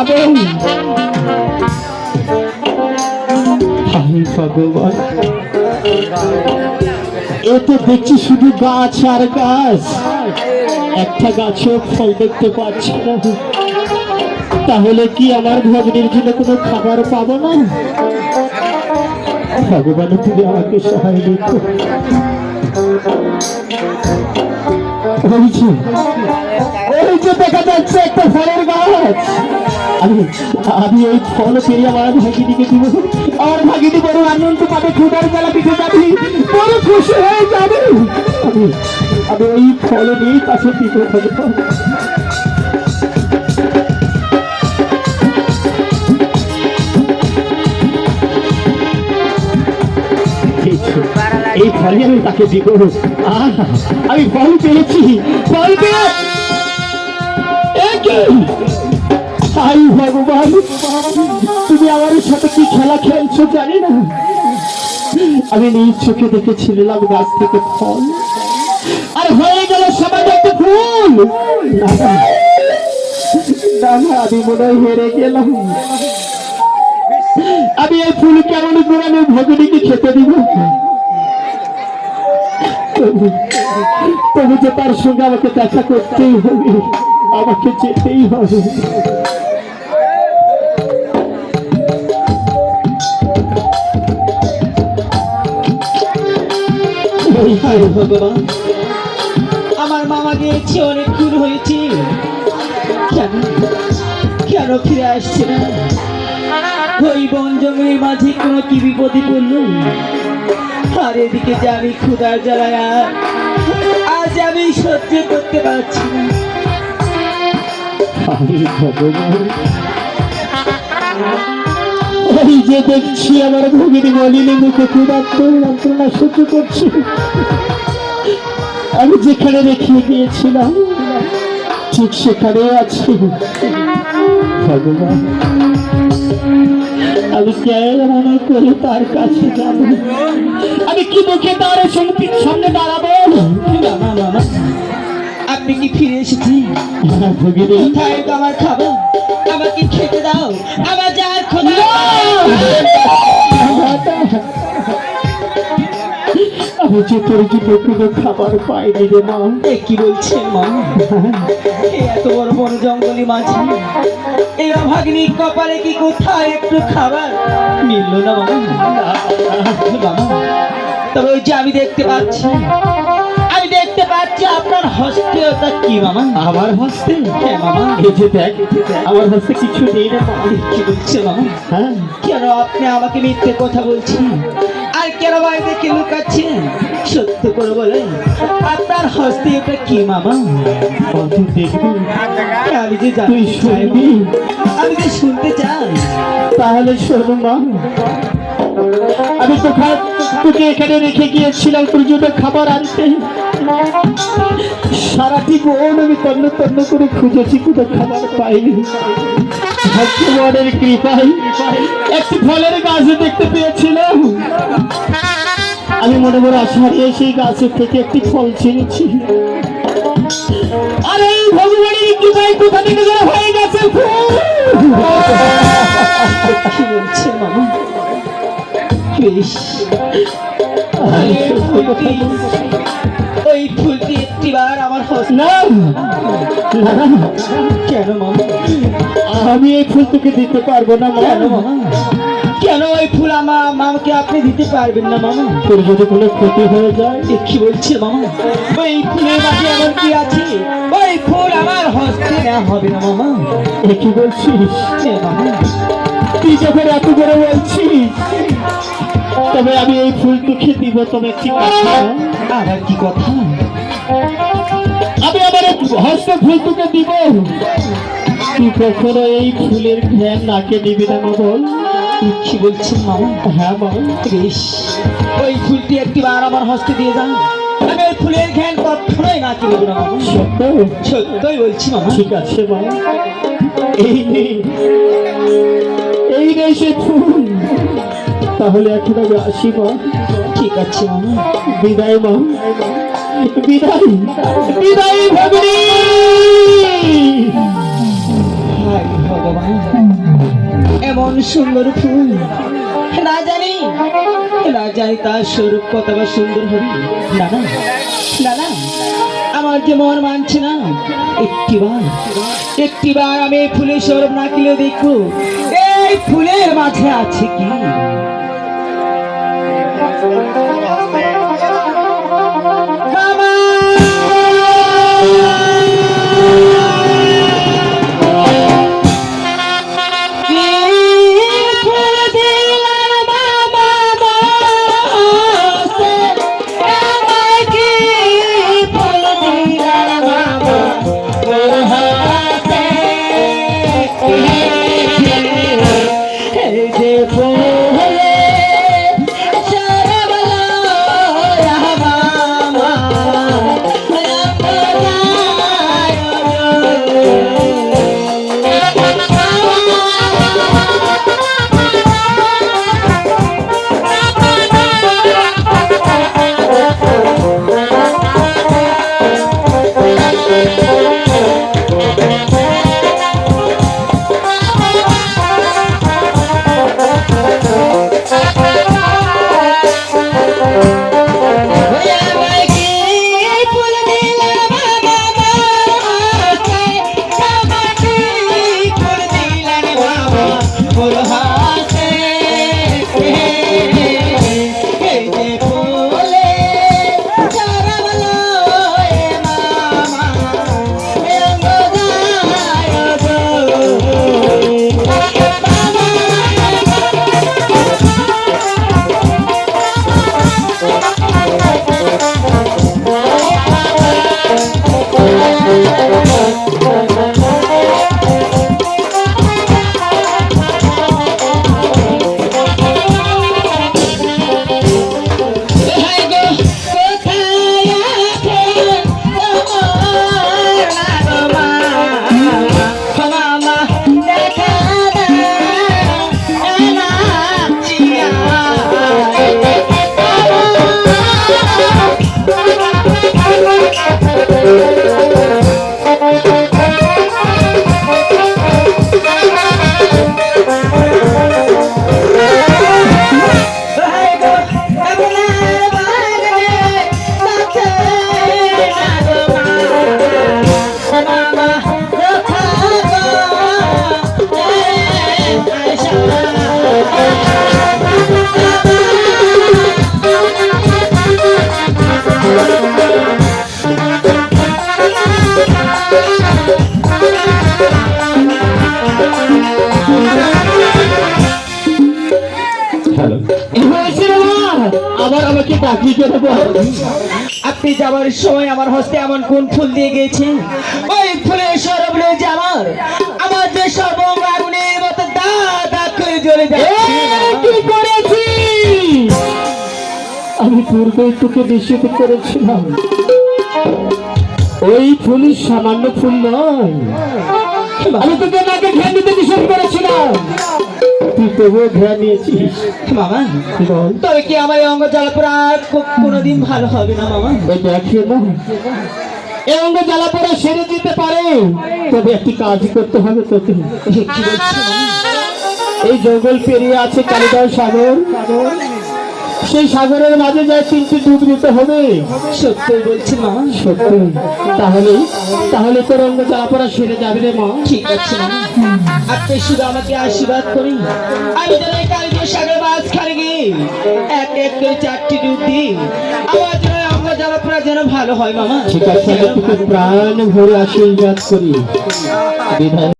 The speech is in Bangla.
যাবে হায় ভগবান। এ তো দেখছি শুধু গাছ আর গাছ। একটা গাছেও ফল দেখতে পাচ্ছি না। তাহলে কি আমার ভগ্নির জন্য কোনো খাবার পাবো না? ভগবান তুমি আমাকে সহায় দিত ওই যে দেখা যাচ্ছে একটা ফলের গাছ। আমি আমি ওই ফল পেরিয়ে আমার ভাগিনীকে দিব। আমার ভাগিনী বড় আনন্দ পাবে ক্ষুদার পিঠে যাবি বড় খুশি হয়ে যাবে। আমি আমি ফল নিয়ে তাকে দিব ভগবান এই এই ফলে আমি তাকে দিব। আমি ফল পেয়েছি। ফল পেয়ে? ভগবান তুমি আমার সাথে কি খেলা খেলছো জানি না। আমি নিজ চোখে দেখেছিলাম গাছ থেকে ফল। আর হয়ে গেল সবাই একটা ফুল। না, না, আমি মনে হয় হেরে গেলাম। আমি এই ফুল কেমন করে আমি ভগনীকে খেতে দিব? তবু যে তার সঙ্গে আমাকে দেখা করতেই হবে। আমাকে যেতেই হবে আমার মামা গিয়েছে, অনেক দূর হয়েছে। কেন? কেন ফিরে আসছে না? ওই বন জঙ্গলের মাঝে কোনো কি বিপদে পড়ল? আর এদিকে যে আমি ক্ষুদার জ্বালায়, আজ আমি সহ্য করতে পারছি না। এই যে দেখছি আমার ভগিনী বলিনি মুখে ক্ষুধার্ত যন্ত্রণা সহ্য করছি। আমি যেখানে রেখে গিয়েছিলাম, ঠিক সেখানে আছি। আমি কেমন করে তার কাছে যাব? আমি কি মুখে তার সঙ্গে দাঁড়াবো? মামা মামা আপনি কি ফিরে এসেছি? ভগিনী। কোথায় তো আমার খাবার? আমাকে খেতে দাও। আমার যার খোদা আমি যে জন্য কোনো খাবার পাইনি রে মা। কি বলছেন মা? এত বড় বড় জঙ্গলি মাঝে এই অভাগ্নি কপালে কি কোথায় একটু খাবার? মিললো না তবে ওই যে আমি দেখতে পাচ্ছি। আমি দেখতে পাচ্ছি আপনার হস্তে ওটা কি মামা? আমার হস্তে? হ্যাঁ মামা। এই যে দেখ আমার হস্তে কিছু নেই রে মা কি বলছে মামা? হ্যাঁ? কেন আপনি আমাকে মিথ্যে কথা বলছেন? আর কেন বাড়ি দেখে লুকাচ্ছেন? সত্য করে বলেন। আপনার হস্তে এটা কি মামা? কত দেখবি। আমি যে তুই শুনবি। আমি যে শুনতে চাই। তাহলে শোনো মা। আমি তোকে তোকে এখানে রেখে গিয়েছিলাম তোর জন্য খাবার আনতে। সারাটি বোন আমি তন্ন তন্ন করে খুঁজেছি, কোনো খাবার পাইনি। ভগবানের কৃপায় একটি ফলের গাছ দেখতে পেয়েছিলাম। আমি মনে মনে আশা সেই গাছের থেকে একটি ফল ছিঁড়েছি। আরে ভগবানের কৃপায় কোথা থেকে যেন হয়ে গেছে কি বলছে বেশ ওই ফুলটি একটিবার আমার না। কেন মামা আমি এই ফুল তোকে দিতে পারব না মামা কেন ওই ফুল আমার মামাকে আপনি দিতে পারবেন না মামা তোর যদি কোনো ক্ষতি হয়ে যায়? কি বলছে মামা ওই ফুলের মাঝে আমার কি আছে? ওই ফুল আমার হস্তে নেওয়া হবে না মামা কি বলছিস? মামা তুই যখন এত করে বলছিস তবে আমি এই ফুল তোকে দিব তবে একটি কথা? আবার কি কথা? আমি আমার হস্তে ফুল তোকে দিব। তুই কখনো এই ফুলের ধ্যান নাকে নিবি না বল কি বলছেন মামা। হ্যাঁ মা বেশ। ওই ফুলটি একটিবার আমার হস্তে দিয়ে যান। আমি ওই ফুলের ঘ্যান কখনোই না কিনব না মামা। সত্য? সত্যই বলছি মামা। ঠিক আছে এই এই নে সে ফুল। তাহলে এখন আমি আসি মা। ঠিক আছে বিদায় মা। বিদায়। বিদায় ভগনী! এমন সুন্দর ফুল। না জানি না তার স্বরূপ কতটা সুন্দর হবে। না না আমার যে মন মানছে না একটিবার একটিবার আমি ফুলের স্বরূপ না কিলে দেখব। এই ফুলের মাঝে আছে কি? আবার আমাকে কেন বল। আপনি যাবার সময় আমার হস্তে এমন কোন ফুল দিয়ে গেছেন ওই ফুলের সরব রয়েছে আমার। আমার যে সর্বঙ্গ আগুনের মতো দা দা করে জ্বলে এই, কি করেছি? আমি পূর্বে তোকে নিষেধ করেছিলাম। ওই ফুল সামান্য ফুল নয়। আমি তোকে নাকে ঘ্যান দিতে নিষেধ করেছিলাম। তুই তবুও নিয়েছিস। মামা তবে কি আমার এই অঙ্গ জ্বালাপোড়া আর কো- কোনোদিন ভালো হবে না মামা ওই দেখে না এই অঙ্গ জ্বালা পড়া সেরে যেতে পারে। তবে একটি কাজ করতে হবে তোকে? এই জঙ্গল পেরিয়ে আছে কালিদাস সাগর। সেই সাগরের মাঝে যায় তিনটি ডুব দিতে হবে। সত্যই বলছি মামা সত্যি। তাহলে তাহলে তোর অঙ্গ জ্বালা পড়া সেরে যাবে রে মা। ঠিক আছে আপনি শুধু আমাকে আশীর্বাদ করি। আমি যেন কালীপুর সাগর মাঝখানে গিয়ে এক এক করে চারটি ডুব দিই। আমার যেন ভালো হয় মামা। ঠিক আছে প্রাণ ভরে আশীর্বাদ করি